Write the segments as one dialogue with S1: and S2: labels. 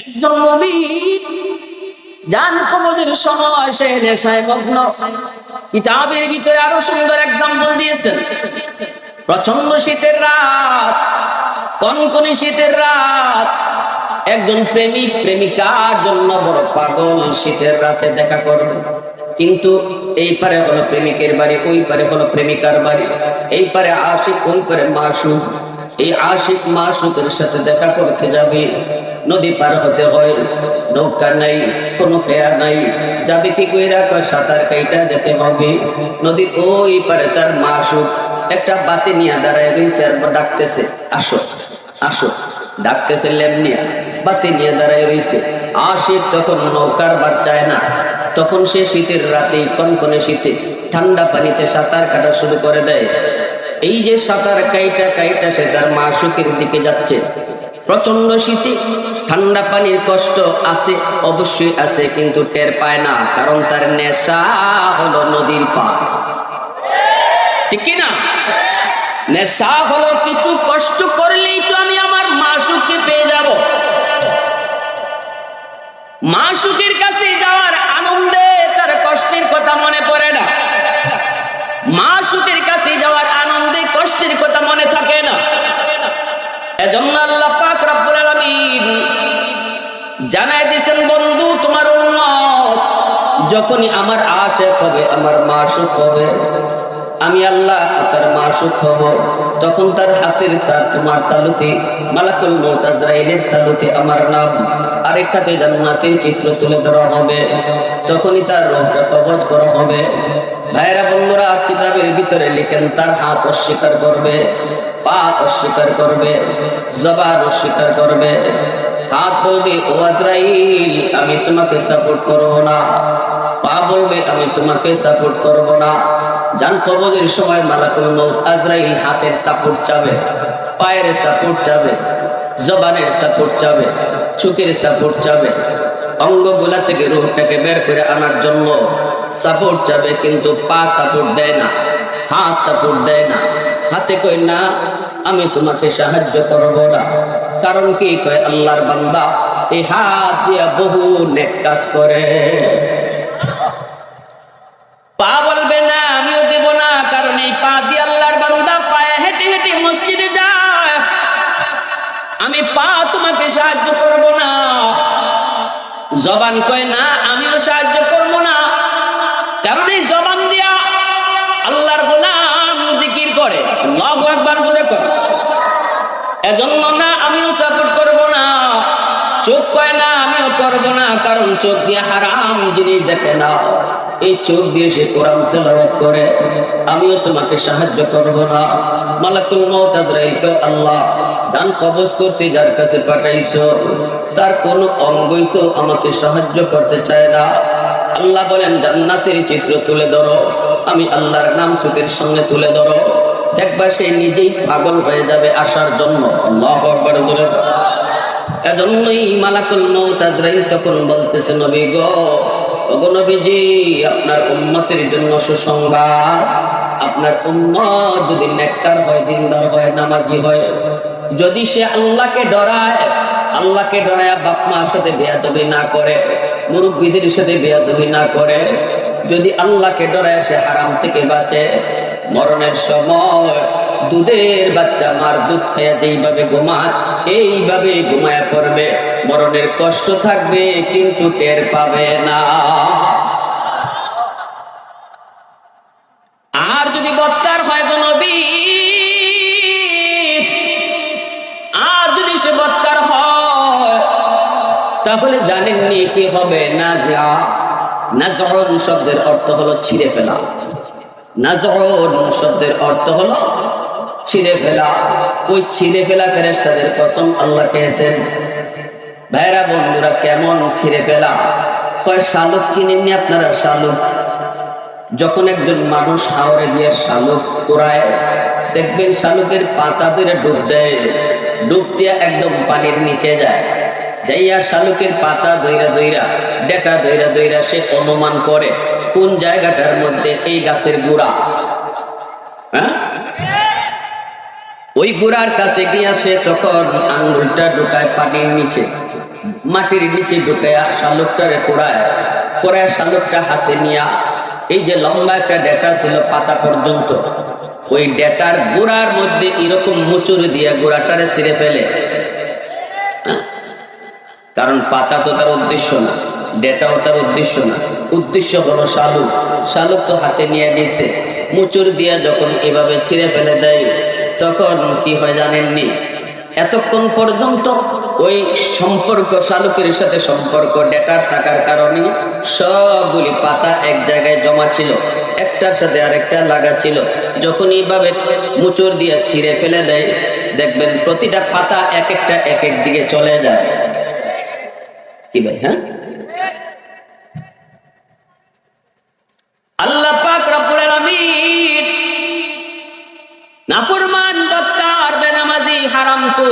S1: একজন নবীর জান কবজের সময় সে নেশায় মগ্ন। কিতাবের ভিতরে আরও সুন্দর এক্সাম্পল দিয়েছেন। প্রচণ্ড শীতের রাত, কনকনে শীতের রাত। একজন প্রেমিক, প্রেমিকার জন্য বড় পাগল শীতের রাতে দেখা করবে। কিন্তু এই পারে হলো প্রেমিকের বাড়ি, ওই পারে হলো প্রেমিকার বাড়ি। এই পারে আশিক, ওই পারে মাসুক এই আশিক মাসুকের সাথে দেখা করতে যাবে। নদী পার হতে হয়, নৌকা নাই, কোনো খেয়া নাই। যাবে কি কইরা কয়, সাঁতার কাইটা যেতে হবে। নদীর ওই পারে তার মাসুক একটা বাতি নিয়ে দাঁড়ায় রয়েছে আর ডাকতেছে, আসো আসো। ডাকতেছে লেম নিয়ে, বাতি নিয়ে দাঁড়ায় রয়েছে আশিক তখন নৌকার বার চায় না। তখন সে শীতের রাতে কনকনে শীতে ঠান্ডা পানিতে সাঁতার কাটা শুরু করে দেয়। এই যে সাঁতার কাইটা কাইটা সে তার মা মাসুকের দিকে যাচ্ছে। প্রচণ্ড শীতে ঠান্ডা পানির কষ্ট আছে, অবশ্যই আছে, কিন্তু টের পায় না, কারণ তার নেশা হলো নদীর পার। ঠিক না নেশা হলো কিছু কষ্ট করলেই তো আমি আমার মাসুকে পেয়ে যাব। মা মাসুকের কাছে যাওয়ার আনন্দে তার কষ্টের কথা মনে পড়ে না। মা মাসুকের কাছে যাওয়ার আনন্দে কষ্টের কথা মনে থাকে না। এজন্য আল্লাহ পাক রব্বুল আলামিন জানাই দিয়েছেন, বন্ধু, তোমার উম্মত যখনই আমার আশেক হবে, আমার মাসুক হবে। আমি আল্লাহ তার মাসুক হব। তখন তার হাতের তার তোমার তালুতে, মালাকুল মৌত আজরাইলের তালুতে আমার নাম আরেক হাতে জান্নাতের চিত্র তুলে ধরা হবে। তখনই তার রোগটা কবজ করা হবে। ভাইরা বন্ধুরা, কিতাবের ভিতরে লিখেন, তার হাত অস্বীকার করবে। পা অস্বীকার করবে, জবান অস্বীকার করবে। হাত বলবে, ও আজরাইল, আমি তোমাকে সাপোর্ট করব না। পা বলবে, আমি তোমাকে সাপোর্ট করব না। জান কবজের সময় মালাকুল মৌত আজরাইল হাতের সাপোর্ট চাবে, পায়ের সাপোর্ট চাবে, জবানের সাপোর্ট চাবে, চোখের সাপোর্ট চাবে। অঙ্গগুলা থেকে রোগটাকে বের করে আনার জন্য সাপোর্ট চাবে, কিন্তু পা সাপোর্ট দেয় না। হাত সাপোর্ট দেয় না। হাতে কই না, আমি তোমাকে সাহায্য করব না। কারণ কি? কয়, আল্লাহর বান্দা এই হাত দিয়া বহু নেক কাজ করে। পা বলবে, না, আমিও দেব না। কারণ এই পা দিয়ে আল্লাহর বান্দা পায়ে হেঁটে হেঁটে মসজিদে যায়। আমি পা তোমাকে সাহায্য করব না। জবান কয়, না, আমিও সাহায্য এজন্য না, আমিও সাপোর্ট করব না। চোখ কয় না, আমিও করব না, কারণ চোখ দিয়ে হারাম জিনিস দেখে না এই চোখ দিয়ে সে কোরআন তেলাওয়াত করে, আমিও তোমাকে সাহায্য করব না। মালাকুল মউত আজরাইল আল্লাহ, দান কবজ করতে যার কাছে পাঠাইছো, তার কোনো অঙ্গই তো আমাকে সাহায্য করতে চায় না। আল্লাহ বলেন, জান্নাতের চিত্র তুলে ধরো, আমি আল্লাহর নাম চোখের সঙ্গে তুলে ধরো। দেখবা সে নিজেই পাগল হয়ে যাবে আসার জন্য। এজন্যই মালাকুল মউত আজরাইল তখন বলতেছে, নবী গো নবীজি, আপনার উম্মতের জন্য সুসংবাদ। আপনার উম্মত যদি নেককার হয়, দিনদার হয়, নামাজি হয়, যদি সে আল্লাহকে ডরায় আল্লাহকে ডরায় বাপ মার সাথে বেয়াদবি না করে, মুরব্বীদের সাথে বেয়াদবি না করে, যদি আল্লাহকে ডরায় সে হারাম থেকে বাঁচে মরণের সময় দুধের বাচ্চা মার দুধ খাইয়া যেইভাবে ঘুমাত এইভাবে ঘুমায়া পড়বে। মরণের কষ্ট থাকবে, কিন্তু টের পাবে না। আর যদি বত্তার হয় কোন আর যদি সে বত্তার হয়, তাহলে জানেননি কি হবে না যা না শব্দের অর্থ হলো ছিঁড়ে ফেলা। শব্দের অর্থ হলো ছিঁড়ে ফেলা। ওই ছিঁড়ে ফেলা ফেরেশতাদের কসম আল্লাহ খেয়েছেন। ভাইরা, বন্ধুরা, কেমন ছিঁড়ে ফেলা? কয়, শালুক চিনেননি আপনারা? শালুক। যখন একজন মানুষ হাওড়ে গিয়ে শালুক কোরায় দেখবেন শালুকের পাতা ধরে ডুব দেয়। ডুব দিয়ে একদম পানির নিচে যায়। যাইয়া শালুকের পাতা দইরা দইরা ডেটা দইরা দইরা সে অনুমান করে, কোন জায়গাটার মধ্যে এই গাছের গুড়া? হ্যাঁ? ওই গুড়ার কাছে গিয়া সে তখন আঙ্গুলটা ঢুকায় পানির নিচে, মাটির নিচে ঢুকাইয়া শালুকটারে পোড়ায় কোড়ায় শালুকটা হাতে নিয়া, এই যে লম্বা একটা ডেটা ছিল পাতা পর্যন্ত, ওই ডেটার গোড়ার মধ্যে এরকম মুচুর দিয়ে গোড়াটারে ছিঁড়ে ফেলে। হ্যাঁ? কারণ পাতা তো তার উদ্দেশ্য না, ডেটাও তার উদ্দেশ্য না। উদ্দেশ্য হলো শালুক। শালুক তো হাতে নিয়ে নিছে। মুচুর দিয়া যখন এভাবে ছিঁড়ে ফেলে দেয়, তখন কি হয় জানেননি? এতক্ষণ পর্যন্ত ওই সম্পর্ক, শালুকের সাথে সম্পর্ক, ডেটার থাকার কারণে সবগুলি পাতা এক জায়গায় জমা ছিল। একটার সাথে আরেকটা লাগা ছিল। যখন এইভাবে মুচুর দিয়ে ছিঁড়ে ফেলে দেয়, দেখবেন প্রতিটা পাতা এক একটা এক এক দিকে চলে যায়। কি ভাই হ্যাঁ? আল্লাহ পাক রব্বুল আলামিন নাফরমান বেনামাজি হারাম তো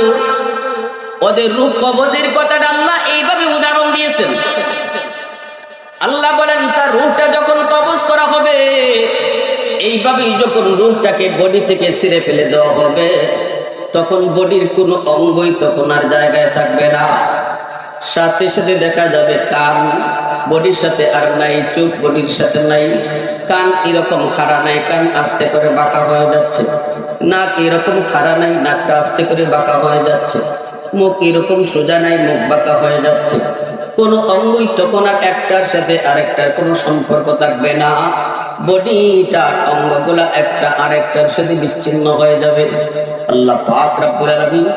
S1: ওদের কবদের কথাটা আল্লাহ এইভাবে উদাহরণ দিয়েছেন। আল্লাহ বলেন, তার রূহটা যখন কবজ করা হবে, এইভাবেই যখন রূহটাকে বডি থেকে ছিঁড়ে ফেলে দেওয়া হবে, তখন বডির কোনো অঙ্গই তখন আর জায়গায় থাকবে না। সাথে সাথে দেখা যাবে কান, বডির সাথে আর নাই, চোখ বডির সাথে নাই। কান এরকম খাড়া নাই, কান আস্তে করে বাঁকা হয়ে যাচ্ছে। নাক এরকম খাড়া নাই, নাকটা আস্তে করে বাঁকা হয়ে যাচ্ছে। মুখ এরকম সোজা নাই, মুখ বাঁকা হয়ে যাচ্ছে। কোনো অঙ্গই তখন আর একটার সাথে আরেকটার কোনো সম্পর্ক থাকবে না। বডিটার অঙ্গগুলা একটা আরেকটার সাথে বিচ্ছিন্ন হয়ে যাবে। আল্লাহ পাক রব্বুল আলামিন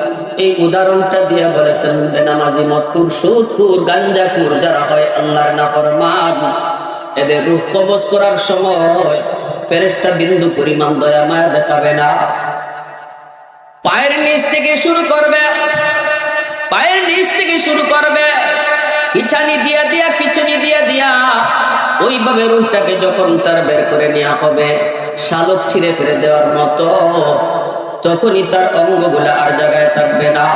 S1: এই উদাহরণটা দিয়ে বলেছেন বেনামাজি মতকুর সুদকুর, গাঞ্জাকুর যারা হয় আল্লাহর নাফরমান, এদের রূহ কবজ করার সময় ফেরেশতা বিন্দু পরিমাণ দয়া মায়া দেখাবে না। পায়ের নিচ থেকে শুরু করবে, পায়ের নিচ থেকে শুরু করবে, খিচানি দিয়া দিয়া, খিচুনি দিয়া দিয়া, ওইভাবে রুহটাকে যখন তার বের করে নেওয়া হবে, শালক ছিঁড়ে ফেলে দেওয়ার মতো তখনই তার অঙ্গগুলো আর জায়গায় থাকবে না।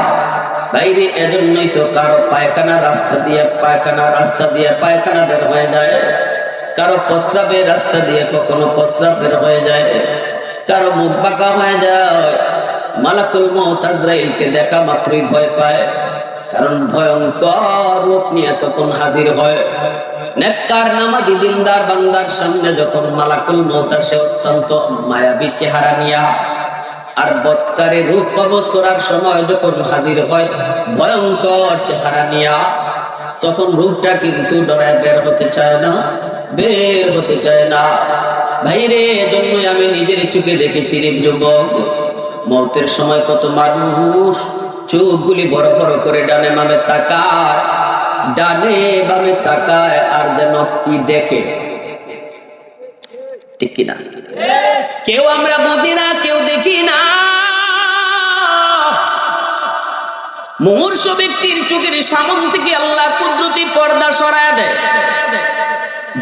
S1: বাইরে এজন্যই তো কারও পায়খানা রাস্তা দিয়ে পায়খানা রাস্তা দিয়ে পায়খানা বের হয়ে যায়। কারও প্রস্রাবের রাস্তা দিয়ে কখনো প্রস্রাব বের হয়ে যায়। কারও মুখ বাঁকা হয়ে যায়। মালাকুল মৌত আজরাইলকে দেখা মাত্রই ভয় পায়। কারণ ভয়ঙ্কর রূপ নিয়ে তখন হাজির হয়। নেককার, নামাজি, দিনদার, বান্দার সামনে যখন মালাকুল মৌত আসে, অত্যন্ত মায়াবী চেহারা নিয়া আর বৎকারে রূপ কবজ করার সময় যখন হাজির হয়, ভয়ঙ্কর চেহারা নিয়া, তখন রূপটা কিন্তু ডরায় বের হতে চায় না, বের হতে চায় না। ভাইরে জন্যই আমি নিজের চোখে দেখেছি রে যুবক। মৌতের সময় কত মানুষ চোখগুলি বড় বড় করে ডানে মামে তাকায়, ডানে বামে তাকায়, আর যেন কি দেখে? ঠিক কিনা? কেউ আমরা বুঝি না, কেউ দেখি না। মুমূর্ষ ব্যক্তির চোখের সামন থেকে আল্লাহ কুদরতি পর্দা সরায় দেয়।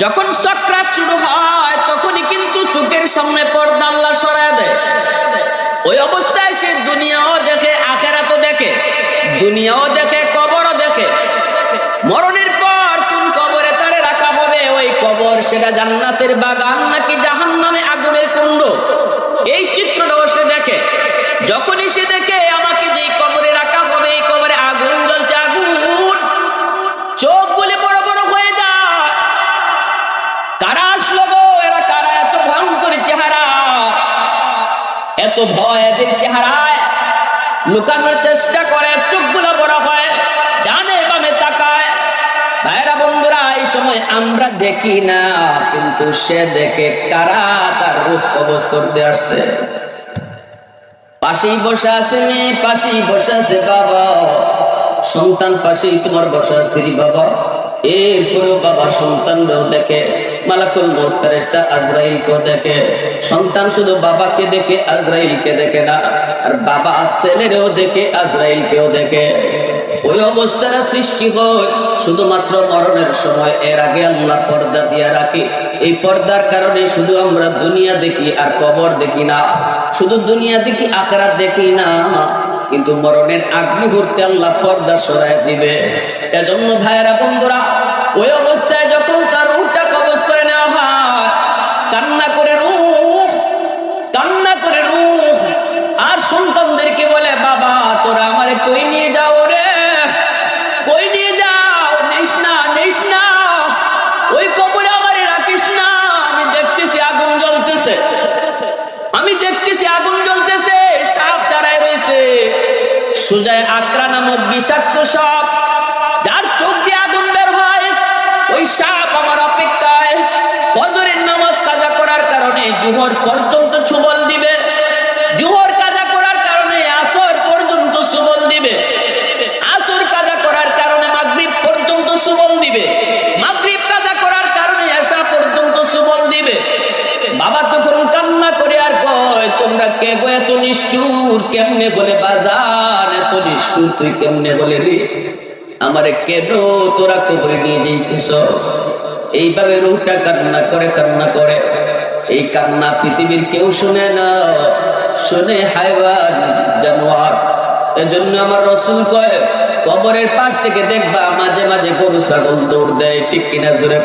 S1: যখন চক্রাত শুরু হয়, তখনই কিন্তু চোখের সামনে পর্দা আল্লাহ সরায় দেয়। ওই অবস্থায় সে দুনিয়াও দেখে, আখেরাতও দেখে, দুনিয়াও দেখে, কবরও দেখে। মরণের পর কোন কবরে তারে রাখা হবে কবর সেটা জান্নাতের বাগান নাকি জাহান্নামে আগুনের কুণ্ড? এই চিত্রটাও সে দেখে। যখনই সে দেখে, আমাকে যে কবরে রাখা হবে, এই কবরে আগুন জ্বলছে, আগুন। চোখ বলে বড় বড় হয়ে যায়। কারা আসলো গো? এরা কারা? এত ভয়ঙ্কর চেহারা। এত ভয় এদের চেহারায়। লুকানোর চেষ্টা করে চোখগুলো বড় হয় ডানে বামে তাকায় ভাইরা বন্ধুরা এই সময় আমরা দেখি না, কিন্তু সে দেখে কারা তার রূপ কবজ করতে আসছে। পাশেই বসে আছে মেয়ে, পাশেই বসে আছে বাবা। সন্তান পাশেই তোমার বসে আছে বাবা। এরপরেও বাবা সন্তানরাও দেখে, মালাকুল মৌত ফেরেশতা আজরাইলকেও দেখে। সন্তান শুধু বাবাকে দেখে, আজরাইলকে দেখে না, আর বাবা ছেলেরেও দেখে, আজরাইলকেও দেখে। ওই অবস্থাটা সৃষ্টি হয়। শুধুমাত্র মরণের সময়, এর আগে আল্লাহ পর্দা দিয়ে রাখে। এই পর্দার কারণে শুধু আমরা দুনিয়া দেখি আর কবর দেখি না। শুধু দুনিয়া দেখি, আখরাত দেখি না। কিন্তু মরণের আগ মুহূর্তে আল্লাহ পর্দা সরায় দিবে। এজন্য ভাইয়েরা, বন্ধুরা, ওই অবস্থায় যখন তার রূহটা কবজ করে নেওয়া হয়, কান্না করে রূহ কান্না করে রূহ আর সন্তানদেরকে বলে, বাবা, তোরা আমারে কই নিয়ে যাও? সুজায় আকরা নামক বিষাক্ত সাপ, যার চোখ দিয়ে আগুন বের হয়। ওই সাপ আমার অপেক্ষায় ফজরের নামাজ কাজা করার কারণে জুহর পর্যন্ত ছুবল দিবে। জুহর কাজা করার কারণে আসর পর্যন্ত সুবল দিবে। আসর কাজা করার কারণে মাগরিব পর্যন্ত সুবল দিবে। মাগরিব কাজা করার কারণে এশা পর্যন্ত সুবল দিবে। বাবা তখন কান্না করে আর কয়, তোমরা কে গো এত নিষ্ঠুর? কেমনে বলে, বাজার এত নিষ্ঠুর, তুই কেমনে বলে রে? আমারে কেন তোরা কবরে নিয়ে যাইতেছ? এইভাবে রুটা কান্না করে কান্না করে। এই কান্না পৃথিবীর কেউ শুনে না। শুনে হাইবান জানোয়ার। এজন্য আমার রসুল কয়, কবরের পাশ থেকে দেখবা মাঝে মাঝে গরু, ছাগল দৌড় দেয়, ঠিক কিনা জোরে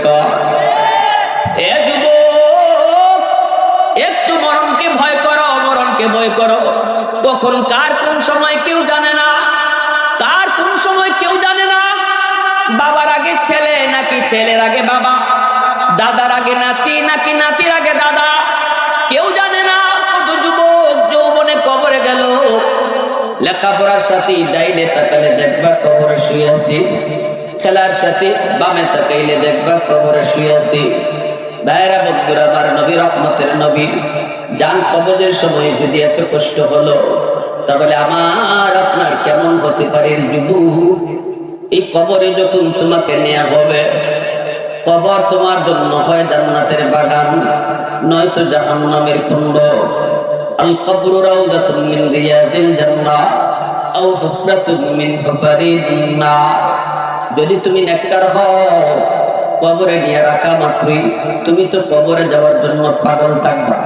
S1: যুবক, একটু মরণকে ভয় করো মরণকে ভয় করো। কখন কার কোন সময় কেউ জানে না? কার কোন সময় কেউ জানে না? বাবার আগে ছেলে, নাকি ছেলের আগে বাবা? দাদার আগে নাতি, নাকি নাতির আগে দাদা? কেউ জানে না। কত যুবক যৌবনে কবরে গেল। লেখাপড়ার সাথে ডাইনে তাকালে দেখবা কবরে শুয়ে আছি। খেলার সাথে বামে তাকাইলে দেখবা কবরে শুয়ে আছি। ভাইরা বন্ধুরা, আমার নবী রহমতের নবীর যান কবজের সময় যদি এত কষ্ট হলো, তাহলে আমার আপনার কেমন হতে পারে যুবু? এই কবরে যখন তোমাকে নেওয়া হবে, কবর তোমার জন্য হয় জান্নাতের বাগান, নয়তো জাহান্নামের কুণ্ড। আল কবর রাউদাতুন মিন রিয়াজিল জান্নাহ, আও মিন যদি তুমি নেককার হও কবরে নিয়ে রাখা মাত্রই তুমি তো কবরে যাওয়ার জন্য পাগল থাকবা।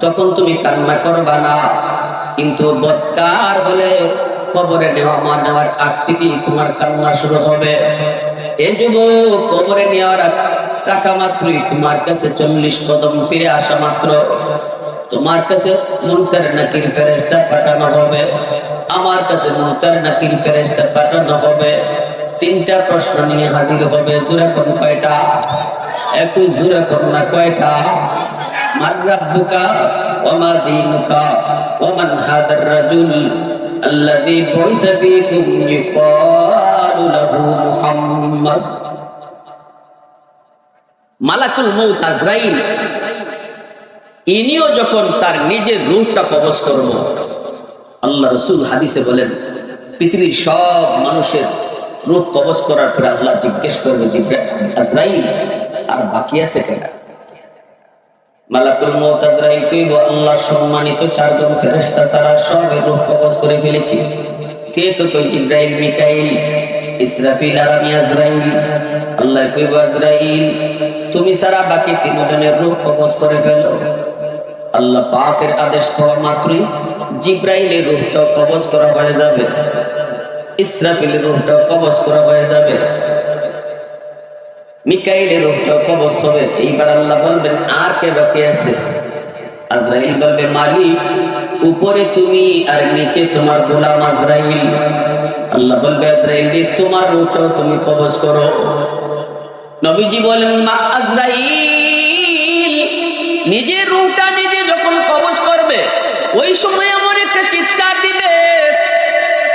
S1: তখন তুমি কান্না করবা না। কিন্তু বৎকার হলে কবরে নেওয়া মা নেওয়ার আগ থেকেই তোমার কান্না শুরু হবে। এই যুব কবরে নেওয়ার রাখা মাত্রই তোমার কাছে চল্লিশ কদম ফিরে আসা মাত্র। তোমার কাছে মুনকার নাকির ফেরেশতা পাঠানো হবে। আমার কাছে মুনকার নাকির ফেরেশতা পাঠানো হবে। তিনটা প্রশ্ন নিয়ে হাজির হবে জোরে কোন কয়টা একটু জোরে কোন না কয়টা মার রাব্বুকা ওমা দীনুকা ওমান হাদার রাজুল الذي بعث فيكم يقال له محمد মালাকুল মৌত আজরাইল ইনিও যখন তার নিজের রূপটা কবজ করব আল্লাহ রসুল হাদিসে বলেন পৃথিবীর সব মানুষের রূপ কবজ করার পরে আল্লাহ জিজ্ঞেস করবে আজরাইল, আর বাকি আছে কেনা মালাকুল মৌত আজরাইল কইব, আল্লাহ সম্মানিত চারজন ফেরেশতা ছাড়া সবের রূপ কবজ করে ফেলেছি। কে তো কই জিব্রাইল, মিকাইল, ইসরাফিল, আর আমি আজরাইল? আল্লাহ কইব, আজরাইল, তুমি ছাড়া বাকি তিনজনের রূপ কবজ করে ফেলো। আল্লাহ পাকের আদেশ পাওয়া মাত্রই জিব্রাইলের রূপটা কবজ করা হয়ে যাবে। ইসরাফিলের রূপটা কবজ করা হয়ে যাবে। মিকাইলের রূপটা হবে। এইবার আল্লাহ বলবেন, আর কে বাকি আছে? আজরাইল বলবে, মালিক, উপরে তুমি আর নিচে তোমার গোলাম আজরাইল। আল্লাহ বলবে, আজরাইল তোমার তুমি করো। নবীজি বলেন, মা আজরাইল, নিজের রূহটা নিজে যখন কবজ করবে, ওই সময় এমন একটা চিৎকার দিবে।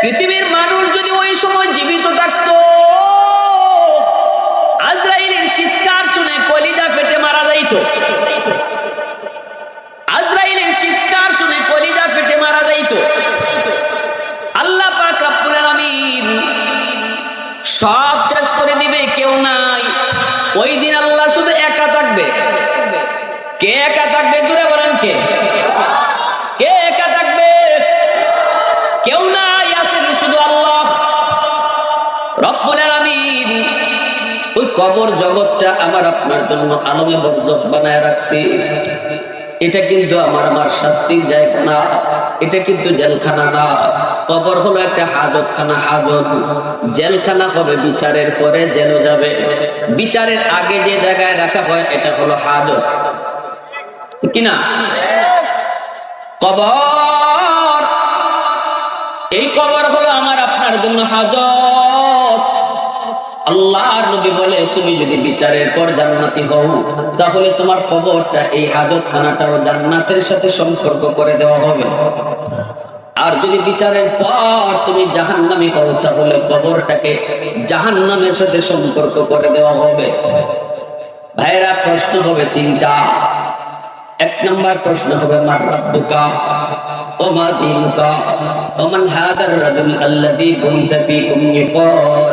S1: পৃথিবীর মানুষ যদি ওই সময় জীবিত থাকতো, আজরাইলের চিৎকার শুনে কলিজা ফেটে মারা যাইতো। আজরাইলের চিৎকার শুনে কলিজা ফেটে মারা যাইতো। আল্লাহ পাক রব্বুল আলামিন সব শেষ করে দিবে, কেউ নাই। ওই দিন আল্লাহ শুধু একা থাকবে। কে একা থাকবে, দূরে বলেন কে? কবর জগৎটা আমার আপনার জন্য আলমে বরজত বানায় রাখছি। এটা কিন্তু আমার আমার শাস্তির জায়গা না। এটা কিন্তু জেলখানা না। কবর হলো একটা হাজতখানা, হাজত। জেলখানা হবে বিচারের পরে জেলে যাবে। বিচারের আগে যে জায়গায় রাখা হয়, এটা হলো হাজত। কিনা? কবর! এই কবর হলো আমার আপনার জন্য হাজত। আল্লাহর নবী বলে, তুমি যদি বিচারের পর জান্নাতি হও, তাহলে তোমার কবরটা এই হাজত খানাটাও জান্নাতের সাথে সম্পর্ক করে দেওয়া হবে। আর যদি বিচারের পর তুমি জাহান নামে করো তাহলে কবরটাকে জাহান নামের সাথে সম্পর্ক করে দেওয়া হবে। ভাইরা প্রশ্ন হবে তিনটা। এক নম্বর প্রশ্ন হবে, মার রাব্বুকা ও মা দিনুকা ও মান ফীকুম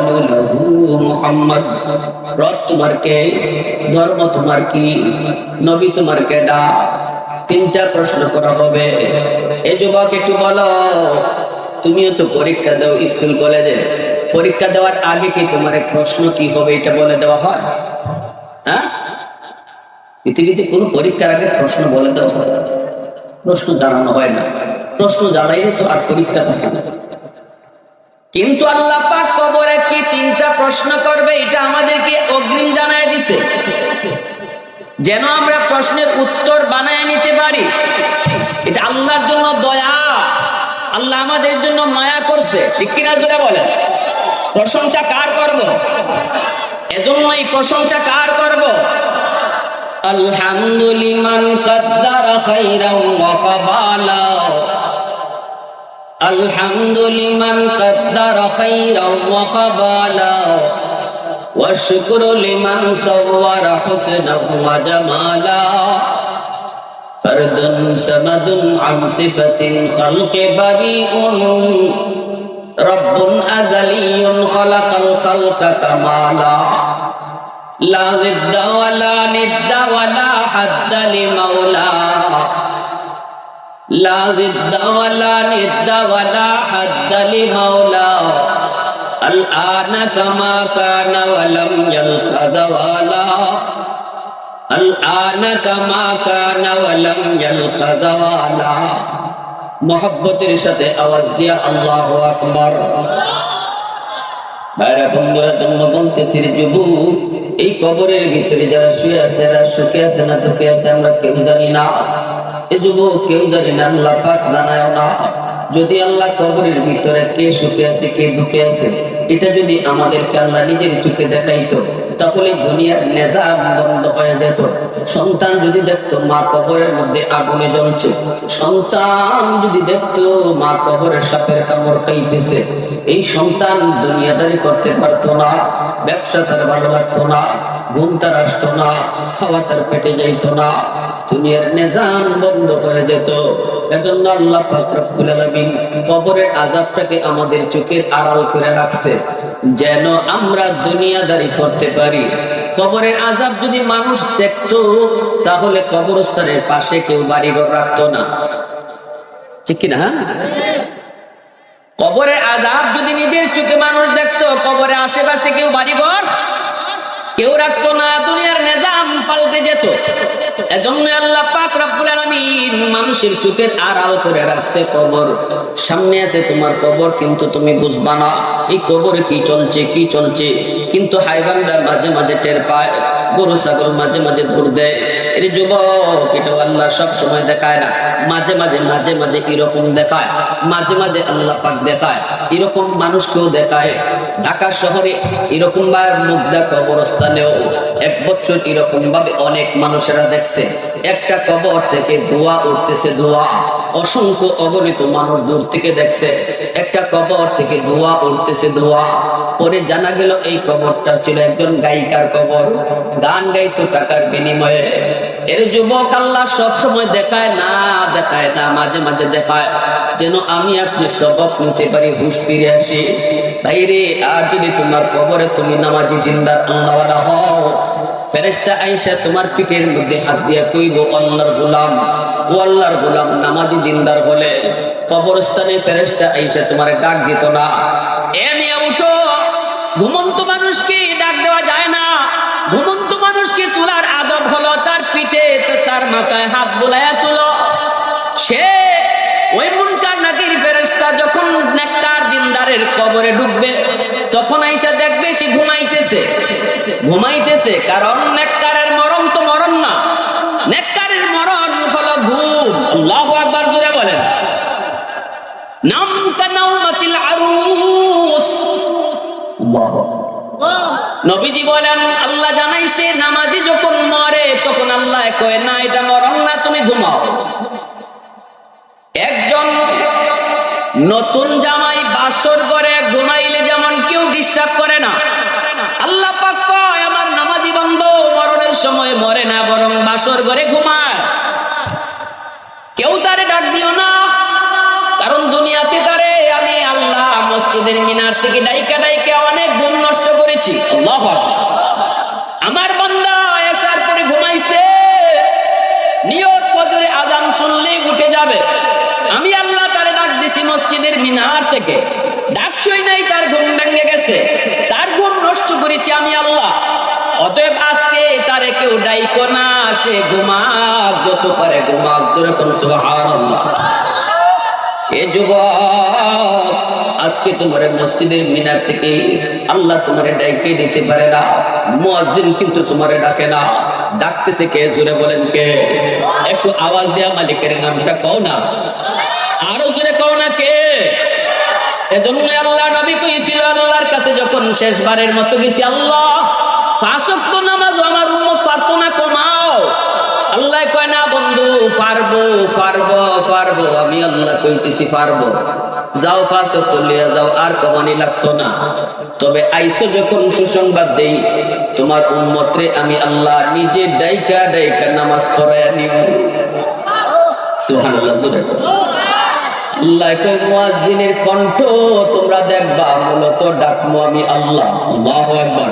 S1: লাহু রব তোমার কে, ধর্ম তোমার কি, নবী তোমার কেডা তিনটা প্রশ্ন করা হবে। এ যুবক একটু বলো, তুমিও তো পরীক্ষা দাও স্কুল, কলেজে। পরীক্ষা দেওয়ার আগে কি তোমার প্রশ্ন কি হবে, এটা বলে দেওয়া হয়? হ্যাঁ? পৃথিবীতে কোনো পরীক্ষার আগে প্রশ্ন বলে দেওয়া হয়। প্রশ্ন জানানো হয় না। প্রশ্ন জানাইলে তো আর পরীক্ষা থাকে না। কিন্তু আল্লাহ পাক কবরে কি তিনটা প্রশ্ন করবে, এটা আমাদেরকে অগ্রিম জানায় দিছে। যেন আমরা প্রশ্নের উত্তর বানায় নিতে পারি। এটা আল্লাহর জন্য দয়া। আল্লাহ আমাদের জন্য মায়া করছে। ঠিক কিনা জোরে বলেন? প্রশংসা কার করব? এজন্য এই প্রশংসা কার করব? الحمد لمن قدر خيرا وخبالا الحمد لمن قدر خيرا وخبالا والشكر لمن صور حسنا وجمالا. فرد سمد عن صفة خلق بريء. رب أزلي خلق الخلق كمالا. لا ضد ولا ند ولا حد لمولا. لا ضد ولا ند ولا حد لمولا. الآن كما كان ولم يلقد ولا. الآن كما كان ولم يلقد ولا. محبة رشد أوديا الله أكبر. বাইরে বন্ধুরা জন্য বলতেছি যুবক, এই কবরের ভিতরে যারা শুয়ে আছে, এরা সুখে আছে না দুঃখে আছে, আমরা কেউ জানি না। এ যুবক, কেউ জানি না, আল্লাহ পাক জানায় না। যদি আল্লাহ কবরের ভিতরে কে সুখে আছে, কে দুঃখে আছে, এটা যদি আমাদেরকে আল্লাহ নিজের চোখে দেখাইতো তাহলে দুনিয়ার নেজাম বন্ধ হয়ে যেত। সন্তান যদি দেখতো মা কবরের মধ্যে আগুনে জমছে সন্তান যদি দেখতো মা কবরের সাপের কামড় খাইতেছে, এই সন্তান দুনিয়াদারি করতে পারতো না। ব্যবসা তার ভালো লাগতো না, ঘুম তার আসতো না, খাওয়া তার পেটে যাইত না, দুনিয়ার নেজাম বন্ধ হয়ে যেত এজন্য আল্লাহ পাক রব্বুল আলামিন কবরের আযাবটাকে আমাদের চোখের আড়াল করে রাখছে, যেন আমরা দুনিয়াদারি করতে পারি। কবরের আযাব যদি মানুষ দেখতো, তাহলে কবরস্থানের পাশে কেউ বাড়িঘর রাখতো না। ঠিক কিনা হ্যাঁ? কবরের আজাব যদি নিজের চোখে মানুষ দেখতো, কবরে আশেপাশে কেউ বাড়িঘর, কেউ রাখতো না, দুনিয়ার নেজাম পাল্টে যেত। এজন্য আল্লাহ পাক রব্বুল আলামিন মানুষের চোখের আড়াল করে রাখছে কবর। সামনে আছে তোমার কবর, কিন্তু তুমি বুঝবা না, এই কবরে কি চলছে কি চলছে। কিন্তু হাইবানরা মাঝে মাঝে টের পায়, গরু, ছাগল মাঝে মাঝে দৌড় দেয়। যুবক আল্লাহ সব সময় দেখায় না। মাঝে মাঝে মাঝে মাঝে এরকম দেখায়। মাঝে মাঝে আল্লাহ পাক দেখায়। এরকম মানুষকেও দেখায়। ঢাকা শহরে এরকম মুগ্ধা কবরস্থানেও এক বছর এরকম ভাবে অনেক মানুষেরা দেখছে। একটা কবর থেকে ধোয়া উঠতেছে, ধোয়া। অসংখ্য অগণিত মানুষ দূর থেকে দেখছে। একটা কবর থেকে ধোয়া উঠতেছে, ধোয়া। পরে জানা গেল এই কবরটা ছিল একজন গায়িকার কবর। গান গাইতো টাকার বিনিময়ে। এর যুবক আল্লাহ সব সময় দেখায়, না দেখায়, না, মাঝে মাঝে দেখায়। যেন আমি আপনি সবক নিতে পারি, হুশ ফিরে আসি। বাইরে আর যদি তোমার কবরে তুমি নামাজি দিনদার আল্লাহওয়ালা হও ফেরেস্তা আইসা তোমার পিঠের মধ্যে হাত দিয়া কইব ও আল্লাহর গোলাম, নামাজি দিনদার বলে, কবরস্থানে ফেরেস্তা আইসা তোমার ডাক দিত না। এ মিয়া উঠো, ঘুমন্ত মানুষকে ডাক দেওয়া যায় না ঘুমন্ত মানুষকে তোলার আদব হলো তার পিঠে তার মাথায় হাত বুলাইয়া তুলো। সে ওই মুনকার নাকির ফেরেশতা যখন নেককার দিনদারের কবরে ঢুকবে তখন আইসা দেখবে সে ঘুমাইতেছে। ঘুমাইতেছে কারণ নেককারের মরণ তো মরণ না। নেককারের মরণ হলো ঘুম। আল্লাহু আকবার জুড়ে বলেন। নাম কানাউমাতিল আরুস। আল্লাহু নবীজি বলেন আল্লাহ জানাইছে নামাজি যখন মরে তখন আল্লাহ না, এটা মরণ না, তুমি ঘুমাও। একজন নতুন জামাই বাসর করে ঘুমাইলে যেমন কেউ ডিস্টার্ব করে না। আল্লাহ কয়, আমার নামাজি মরণের সময় মরে না, বরং বাসর ঘুমায়। কেউ তারে ডাক দিও না, কারণ দুনিয়াতে তারে আমি আল্লাহ মসজিদের মিনার থেকে ডাইকা ডাইকা অনেক ঘুম নষ্ট করেছি। আমার বান্দা নিয়ত ফজরে আজান শুনলেই উঠে যাবে। আমি আল্লাহ তারে ডাক দিছি মসজিদের মিনার থেকে। ডাকসই নাই, তার ঘুম ভেঙে গেছে। তার ঘুম নষ্ট করেছি আমি আল্লাহ। অতএব আজকে তারে কেউ ডাইকো না, সে ঘুমাক, যত পারে ঘুমাক ধরে কোন, সুবহানাল্লাহ। এ যুবক, আজকে তোমার মসজিদের মিনার থেকে আল্লাহ তোমারে ডাইকে দিতে পারে না। মুয়াজ্জিন কিন্তু তোমারে ডাকে না। ডাকতেছে কে? জোরে বলেন কে? একটু আওয়াজ দেয়া মালিকের নামটা কও না। আরও জোরে কও না কে? এজন্য আল্লাহ নবী কইছিল, আল্লাহর কাছে যখন শেষবারের মতো গেছি, আল্লাহ ফাঁসক্ত নামাজ আমার উম্মত পারতো না কমাও। আল্লাহ কয়, না বন্ধু, পারব পারব পারব। আমি আল্লাহ কইতেছি, পারব। যাও ফাঁসক্ত লিয়া যাও, আর কমানি লাগতো না। তবে আইসো যখন সুসংবাদ দেই, তোমার উম্মতরে আমি আল্লাহ নিজে ডাইকা ডাইকা নামাজ পড়ায় নিব। কণ্ঠ তোমরা দেখবা, মূলত ডাকমু আমি আল্লাহ আকবার।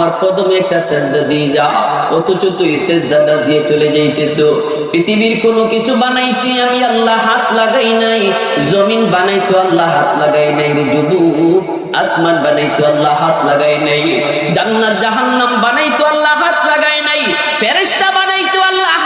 S1: আমার কদমে একটা সেজদা দিয়ে যা অথচ তুই সেজদাটা দিয়ে চলে যাইতেছো। পৃথিবীর কোনো কিছু বানাইতে আমি আল্লাহ হাত লাগাই নাই, জমিন বানাইতো আল্লাহ হাত লাগাই নাই রে যুবু আসমান বানাইতো আল্লাহ হাত লাগাই নাই, জান্নাত জাহান্নাম বানাইতো আল্লাহ হাত লাগাই নাই, ফেরেশতা বানাইতো আল্লাহ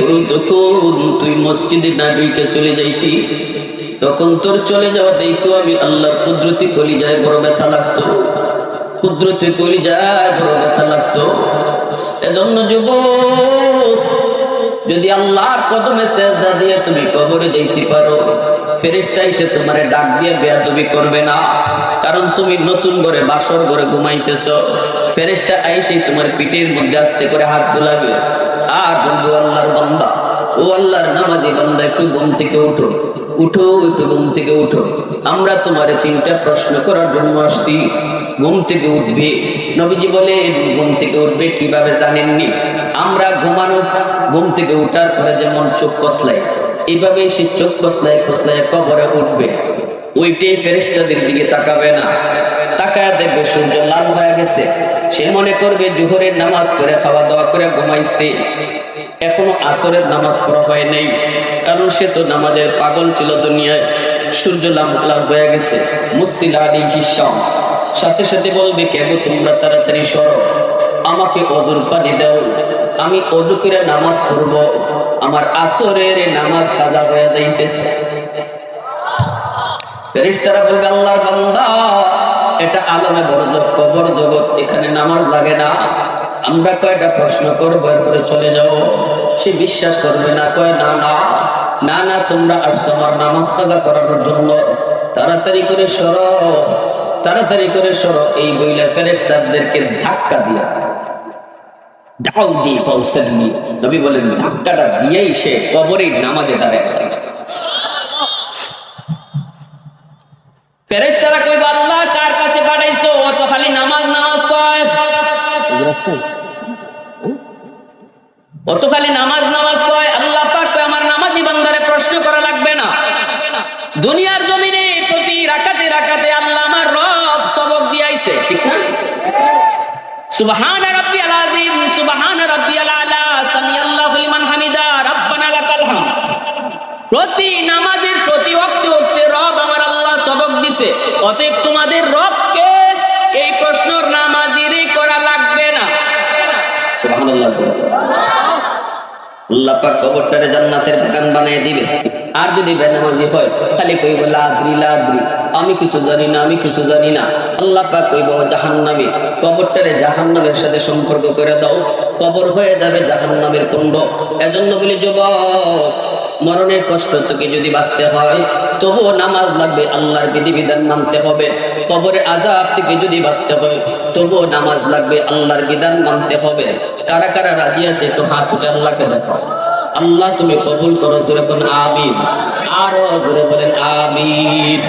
S1: পুরো তখন তুই মসজিদে না চলে যাইতি, তখন তোর চলে যাওয়া দেখো আমি আল্লাহর কুদরতি বড় ব্যথা লাগতো। কুদরতি বড় ব্যথা লাগতো। এজন্য যদি কদমে সেজদা দিয়ে তুমি কবরে যাইতে পারো, ফেরেশতা এসে তোমারে ডাক দিয়ে বেয়াদবি করবে না। কারণ তুমি নতুন ঘরে বাসর ঘরে ঘুমাইতেছ। ফেরেশতা আইসে তোমার পিঠের মধ্যে আস্তে করে হাত বুলাবে। আর বলব আল্লাহর বান্দা। ও আল্লাহর নামাজি বান্দা, একটু ঘুম থেকে উঠো। উঠো, একটু ঘুম থেকে উঠো। আমরা তোমারে তিনটা প্রশ্ন করার জন্য আসছি। ঘুম থেকে উঠবে। নবীজি বলে ঘুম থেকে উঠবে কীভাবে জানেননি? আমরা ঘুমানো, ঘুম থেকে উঠার পরে যেমন চোখ কসলাই এইভাবে সে চোখ কসলাই কসলাই কবরে উঠবে। ওইটাই ফেরেস্তাদের দিকে তাকাবে না। তাকায় দেখবে সূর্য লাল হয়ে গেছে। সে মনে করবে জোহরের নামাজ পড়ে খাওয়া দাওয়া করে ঘুমাইছে। এখনও আসরের নামাজ পড়া হয় নাই, কারণ সে তো নামাজের পাগল ছিল দুনিয়ায়। সূর্য লাল লাল হয়ে গেছে। মুসিল আলী হিসাম সাথে সাথে বলবে, কে গো তোমরা তাড়াতাড়ি সরো। আমাকে অদুর পানি দাও। আমি অজু করে নামাজ পড়ব। আমার আসরের নামাজ কাদা হয়ে যাইতেছে। বলবে, আল্লাহর বান্দা এটা আলমে বড় কবর জগৎ, এখানে নামাজ লাগে না। আমরা কয়টা প্রশ্ন করব, এরপরে চলে যাব। সে বিশ্বাস করবে না, কয়, না না না না, তোমরা আসছো আমার নামাজ কাদা করানোর জন্য। তাড়াতাড়ি করে সরো, তাড়াতাড়ি করে সরো। এই বইলা ফেরেশতাদেরকে ধাক্কা দিয়া দাও দি ফৌসেননি নবী বলেন, ধাক্কাটা দিয়েই সে কবরেই নামাজে দাঁড়ায় যাবে ফেরেশতারা কইবা, আল্লাহ নামাজ নামাজ কয় আল্লাহ পাক আমার নামাজি বান্দারে প্রশ্ন করা লাগবে না। দুনিয়ার জমিনে প্রতি রাখাতে রাখাতে আল্লাহ আমার রব সবক দিয়াইছে। ঠিক না সুবহান আযীম, সুবহান আলা লিমান হামিদা লাকাল প্রতি নামাজের প্রতি ওয়াক্তে ওয়াক্তে রব আমার আল্লাহ সবক দিছে। অতএব তোমাদের রব কবরটারে জান্নাতের বাগান বানিয়ে দিবে। আর যদি বেনামাজি হয় খালি কইব, লাদ্রি লাদ্রি। আমি কিছু জানি না, আমি কিছু জানি না। আল্লাহ পাক কইব জাহান্নামে, কবরটারে জাহান্নামের সাথে সম্পর্ক করে দাও। কবর হয়ে যাবে জাহান্নামের কুণ্ড। এজন্য বলি, যুবক মরণের কষ্ট থেকে যদি বাঁচতে হয়, তবুও নামাজ লাগবে আল্লাহর বিধিবিধান মানতে হবে। কবরের আজাব থেকে যদি বাঁচতে হয়, তবুও নামাজ লাগবে আল্লাহর বিধান মানতে হবে। কারা কারা রাজি আছে, একটু হাত উঠে আল্লাহকে দেখো। আল্লাহ তুমি কবুল করো, জোরে বলেন আরও জোরে বলেন আমিন।